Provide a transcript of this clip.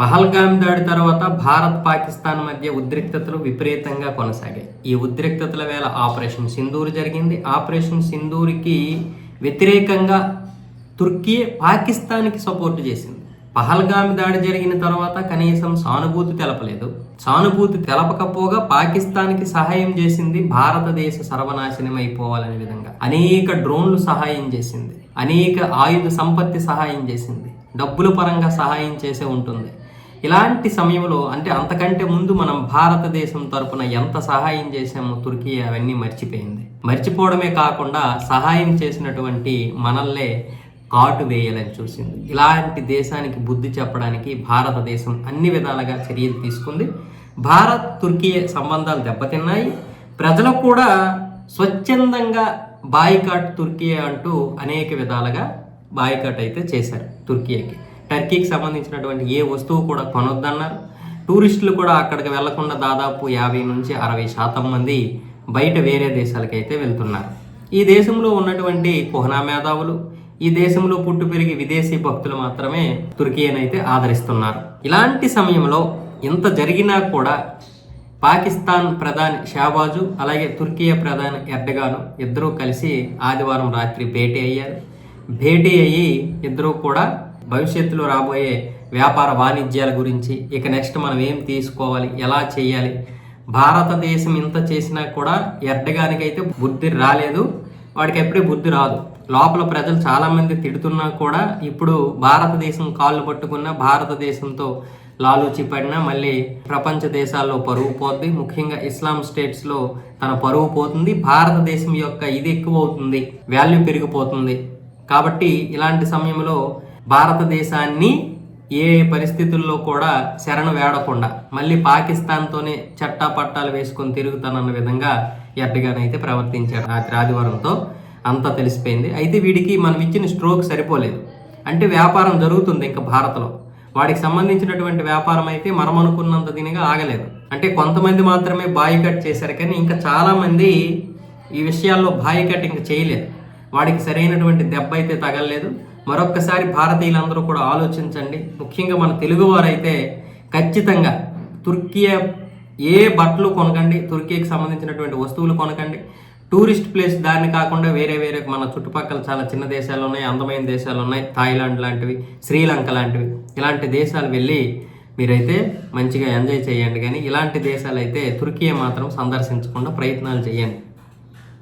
పహల్గామ్ దాడి తర్వాత భారత్ పాకిస్తాన్ మధ్య ఉద్రిక్తతలు విపరీతంగా కొనసాగాయి. ఈ ఉద్రిక్తతల వేళ ఆపరేషన్ సింధూర్ జరిగింది. ఆపరేషన్ సింధూర్కి వ్యతిరేకంగా తుర్కీ పాకిస్తాన్కి సపోర్ట్ చేసింది. పహల్గామి దాడి జరిగిన తర్వాత కనీసం సానుభూతి తెలపలేదు. సానుభూతి తెలపకపోగా పాకిస్తాన్కి సహాయం చేసింది భారతదేశ సర్వనాశనం అయిపోవాలనే విధంగా. అనేక డ్రోన్లు సహాయం చేసింది. అనేక ఆయుధ సంపత్తి సహాయం చేసింది. డబ్బుల పరంగా సహాయం చేసే ఉంటుంది. ఇలాంటి సమయంలో అంటే అంతకంటే ముందు మనం భారతదేశం తరపున ఎంత సహాయం చేసామో తుర్కీ అవన్నీ మర్చిపోయింది. మర్చిపోవడమే కాకుండా సహాయం చేసినటువంటి మనల్నే కాటు వేయాలని చూసింది. ఇలాంటి దేశానికి బుద్ధి చెప్పడానికి భారతదేశం అన్ని విధాలుగా చర్యలు తీసుకుంది. భారత్ తుర్కీ సంబంధాలు దెబ్బతిన్నాయి. ప్రజలు కూడా స్వచ్ఛందంగా బాయికాట్ తుర్కీ అంటూ అనేక విధాలుగా బాయ్కట్ అయితే చేశారు తుర్కీకి. టర్కీకి సంబంధించినటువంటి ఏ వస్తువు కూడా కొనొద్దన్నారు. టూరిస్టులు కూడా అక్కడికి వెళ్ళకుండా దాదాపు యాభై నుంచి అరవై శాతం మంది బయట వేరే దేశాలకైతే వెళ్తున్నారు. ఈ దేశంలో ఉన్నటువంటి కుహనా మేధావులు ఈ దేశంలో పుట్టు పెరిగి విదేశీ భక్తులు మాత్రమే తుర్కీనైతే ఆదరిస్తున్నారు. ఇలాంటి సమయంలో ఇంత జరిగినా కూడా పాకిస్తాన్ ప్రధాని షాబాజు అలాగే తుర్కీయ ప్రధాని ఎర్డగాను ఇద్దరూ కలిసి ఆదివారం రాత్రి భేటీ అయ్యారు. భేటీ అయ్యి ఇద్దరూ కూడా భవిష్యత్తులో రాబోయే వ్యాపార వాణిజ్యాల గురించి ఇక నెక్స్ట్ మనం ఏం తీసుకోవాలి ఎలా చేయాలి? భారతదేశం ఇంత చేసినా కూడా ఎడ్డగానికైతే బుద్ధి రాలేదు. వాడికి ఎప్పుడూ బుద్ధి రాదు. లోపల ప్రజలు చాలామంది తిడుతున్నా కూడా ఇప్పుడు భారతదేశం కాళ్ళు పట్టుకున్న భారతదేశంతో లాలూచి పడినా మళ్ళీ ప్రపంచ దేశాల్లో పరువు పోద్ది. ముఖ్యంగా ఇస్లాం స్టేట్స్లో తన పరువు పోతుంది. భారతదేశం యొక్క ఇది ఎక్కువ అవుతుంది వాల్యూ పెరిగిపోతుంది. కాబట్టి ఇలాంటి సమయంలో భారతదేశాన్ని ఏ పరిస్థితుల్లో కూడా శరణు వేడకుండా మళ్ళీ పాకిస్తాన్తోనే చట్టా పట్టాలు వేసుకొని తిరుగుతానన్న విధంగా ఎడ్డగానైతే ప్రవర్తించాడు రాత్రి ఆదివారంతో. అంతా తెలిసిపోయింది. అయితే వీడికి మనం ఇచ్చిన స్ట్రోక్ సరిపోలేదు. అంటే వ్యాపారం జరుగుతుంది ఇంకా భారత్లో. వాడికి సంబంధించినటువంటి వ్యాపారం అయితే మనం అనుకున్నంత దీనిగా ఆగలేదు. అంటే కొంతమంది మాత్రమే బాయికట్ చేశారు కానీ ఇంకా చాలామంది ఈ విషయాల్లో బాయికట్ ఇంకా చేయలేదు. వాడికి సరైనటువంటి దెబ్బ అయితే తగలలేదు. మరొక్కసారి భారతీయులందరూ కూడా ఆలోచించండి. ముఖ్యంగా మన తెలుగువారైతే ఖచ్చితంగా తుర్కీ ఏ బట్టలు కొనకండి తుర్కీకి సంబంధించినటువంటి వస్తువులు కొనకండి. టూరిస్ట్ ప్లేస్ దాన్ని కాకుండా వేరే వేరే మన చుట్టుపక్కల చాలా చిన్న దేశాలు ఉన్నాయి అందమైన దేశాలు ఉన్నాయి. థాయిలాండ్ లాంటివి శ్రీలంక లాంటివి. ఇలాంటి దేశాలు వెళ్ళి మీరైతే మంచిగా ఎంజాయ్ చేయండి. కానీ ఇలాంటి దేశాలు అయితే తుర్కీ మాత్రం సందర్శించకుండా ప్రయత్నాలు చేయండి.